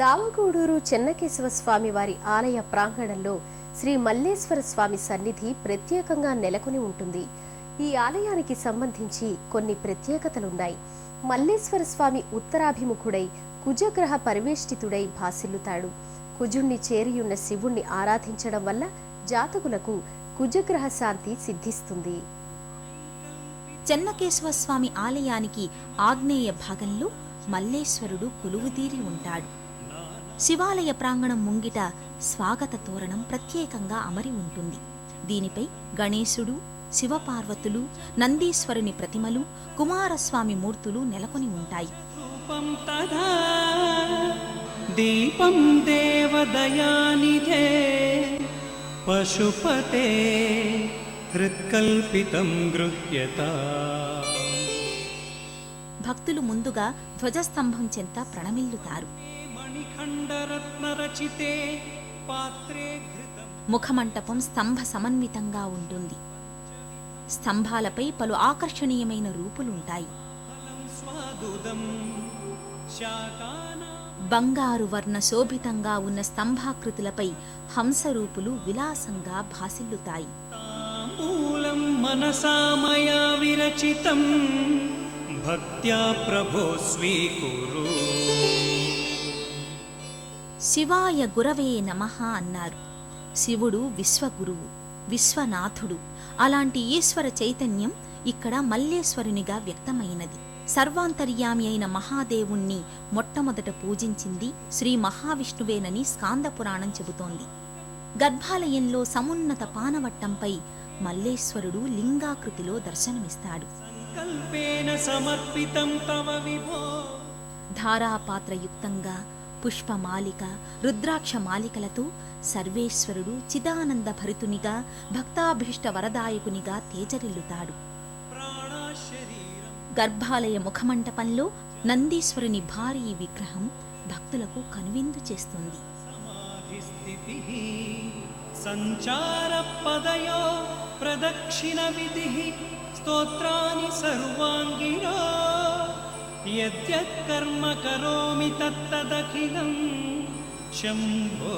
దావగూడూరు చెన్నకేశవ స్వామి వారి ఆలయ ప్రాంగణంలో శ్రీ మల్లేశ్వర స్వామి సన్నిధి ప్రత్యేకంగా నెలకొని ఉంటుంది. ఈ ఆలయానికి సంబంధించి కొన్ని ప్రత్యేకతలున్నాయి. మల్లేశ్వర స్వామి ఉత్తరాభిముఖుడై కుజగ్రహ పరివేష్టితుడై భాసిల్లుతాడు. కుజుణ్ణి చేరియున్న శివుణ్ణి ఆరాధించడం వల్ల జాతకులకు కుజగ్రహ శాంతి సిద్ధిస్తుంది. చెన్నకేశవ స్వామి ఆలయానికి ఆగ్నేయ భాగంలో మల్లేశ్వరుడు కొలువుదీరి ఉంటాడు. శివాలయ ప్రాంగణం ముంగిట స్వాగత తోరణం ప్రత్యేకంగా అమరి ఉంటుంది. దీనిపై గణేశుడు శివపార్వతులు నందీశ్వరుని ప్రతిమలు కుమారస్వామి మూర్తులు నెలకొని ఉంటాయి. దీపం దేవదయానిధే పశుపతే హృత్కల్పితం గృహ్యత. భక్తులు ముందుగా ధ్వజస్తంభం చెంత ప్రణమిల్లుతారు. ముఖమంటపం స్తంభ సమన్వితంగా ఉంటుంది. స్తంభాలపై పలు ఆకర్షణీయమైన రూపులుంటాయి. బంగారు వర్ణ శోభితంగా ఉన్న స్తంభాకృతులపై హంసరూపులు విలాసంగా భాసిల్లుతాయి. తాంబూలం మనసా మయా విరచితం. భక్త్యా ప్రభో స్వీకురు శివాయ గురవే నమః అన్నారు. శివుడు విశ్వగురువు విశ్వనాథుడు. అలాంటి ఈశ్వర చైతన్యం ఇక్కడ మల్లేశ్వరునిగా వ్యక్తమైనది. సర్వాంతర్యామి అయిన మహాదేవుణ్ణి మొట్టమొదట పూజించింది శ్రీ మహావిష్ణువేనని స్కాంద పురాణం చెబుతోంది. గర్భాలయంలో సమున్నత పానవట్టంపై మల్లేశ్వరుడు లింగాకృతిలో దర్శనమిస్తాడు. ధారాపాత్రయుక్తంగా పుష్పమాలిక రుద్రాక్ష మాలికలతో సర్వేశ్వరుడు చిదానంద భరితునిగా భక్తాభీష్ట వరదాయకునిగా తేజరిల్లుతాడు గర్భాలయ ముఖమంటపంలో నందీశ్వరుని భారీ విగ్రహం భక్తులకు కనువిందు చేస్తుంది. सञ्चारपदयो प्रदक्षिणविधिः स्तोत्राणि सर्वाङ्गिनो। यद्यत् कर्म करोमि तत्तदखिलं। शम्भो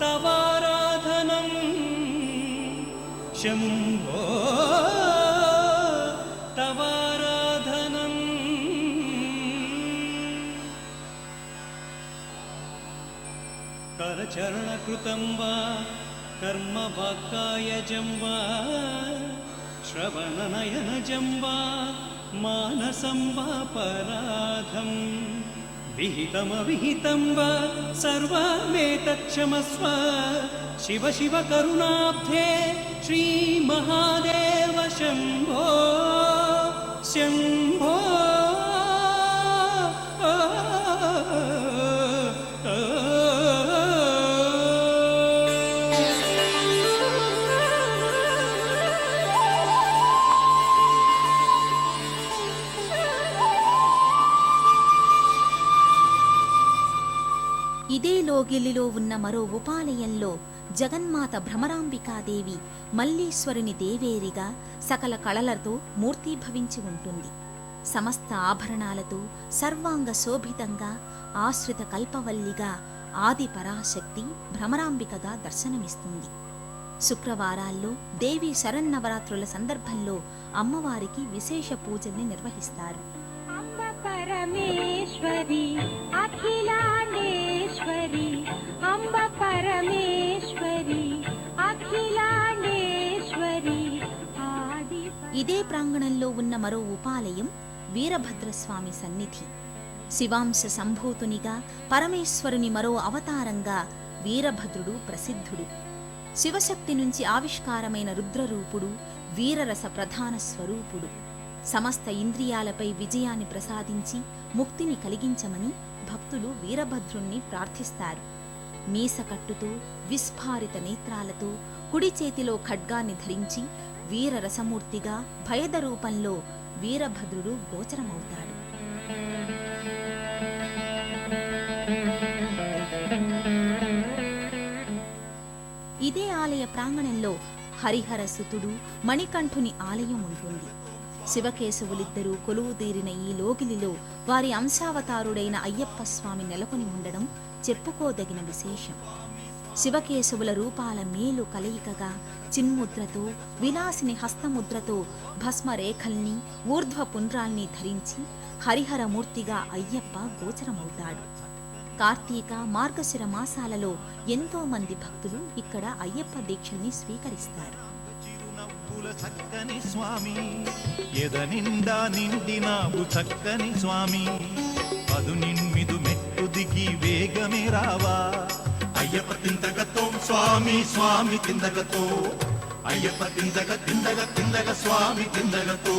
तवाराधनं। शम्भो करचरणकृतं वा कर्मवाक्कायजं वा श्रवणनयनजं वा मानसं वा पराधं। विहितमविहितं वा सर्वमेतत्क्षमस्व शिव शिव करुणाब्धे श्रीमहादेव शम्भो शम्भो ఇదే లోగిలిలో ఉన్న మరో ఉపాలయంలో జగన్మాత భ్రమరాంబికాదేవి మల్లీశ్వరుని దేవేరిగా సకల కళలతో మూర్తీభవించి ఉంటుంది. సమస్త ఆభరణాలతో సర్వాంగ శోభితంగా ఆశ్రిత కల్పవల్లిగా ఆది పరాశక్తి భ్రమరాంబికగా దర్శనమిస్తుంది. శుక్రవారాల్లో దేవి శరన్నవరాత్రుల సందర్భంలో అమ్మవారికి విశేష పూజల్ని నిర్వహిస్తారు. పరమేశ్వరి ప్రాంగణంలో ఉన్న మరో ఉపాలయం వీరభద్రస్వామి సన్నిధి. శివాంశ సంభూతునిగా పరమేశ్వరుని మరో అవతారంగా వీరభద్రుడు ప్రసిద్ధుడు. శివశక్తి నుంచి ఆవిష్కారమైన రుద్రరూపుడు వీరరస ప్రధాన స్వరూపుడు. సమస్త ఇంద్రియాలపై విజయాన్ని ప్రసాదించి ముక్తిని కలిగించమని భక్తులు వీరభద్రుణ్ణి ప్రార్థిస్తారు. మీసకట్టుతో విస్ఫారిత నేత్రాలతో కుడి చేతిలో ఖడ్గాన్ని ధరించి వీరరసమూర్తిగా భయద రూపంలో వీరభద్రుడు గోచరమవుతాడు. ఇదే ఆలయ ప్రాంగణంలో హరిహర సుతుడు మణికంఠుని ఆలయం ఉంటుంది. శివకేశవులిద్దరూ కొలువు తీరిన ఈ లోగిలిలో వారి అంశావతారుడైన అయ్యప్ప స్వామి నెలకొని ఉండడం చెప్పుకోదగిన విశేషం. శివకేశవుల రూపాల మేలు కలయికగా చిన్ముద్రతో విలాసిని హస్తముద్రతో భస్మరేఖల్ని ఊర్ధ్వపుండ్రాల్ని ధరించి హరిహరమూర్తిగా అయ్యప్ప గోచరమవుతాడు. కార్తీక మార్గశిర మాసాలలో ఎంతో మంది భక్తులు ఇక్కడ అయ్యప్ప దీక్షల్ని స్వీకరిస్తారు. చక్కని స్వామి ఎద నిండా చక్కని స్వామి పదు మెట్టు దిగి వేగమే రావా. అయ్యప్ప తిందగతో స్వామి స్వామి తిందగతో. అయ్యప్ప తిందగ తిందగ తిందగ స్వామి తిందగతో.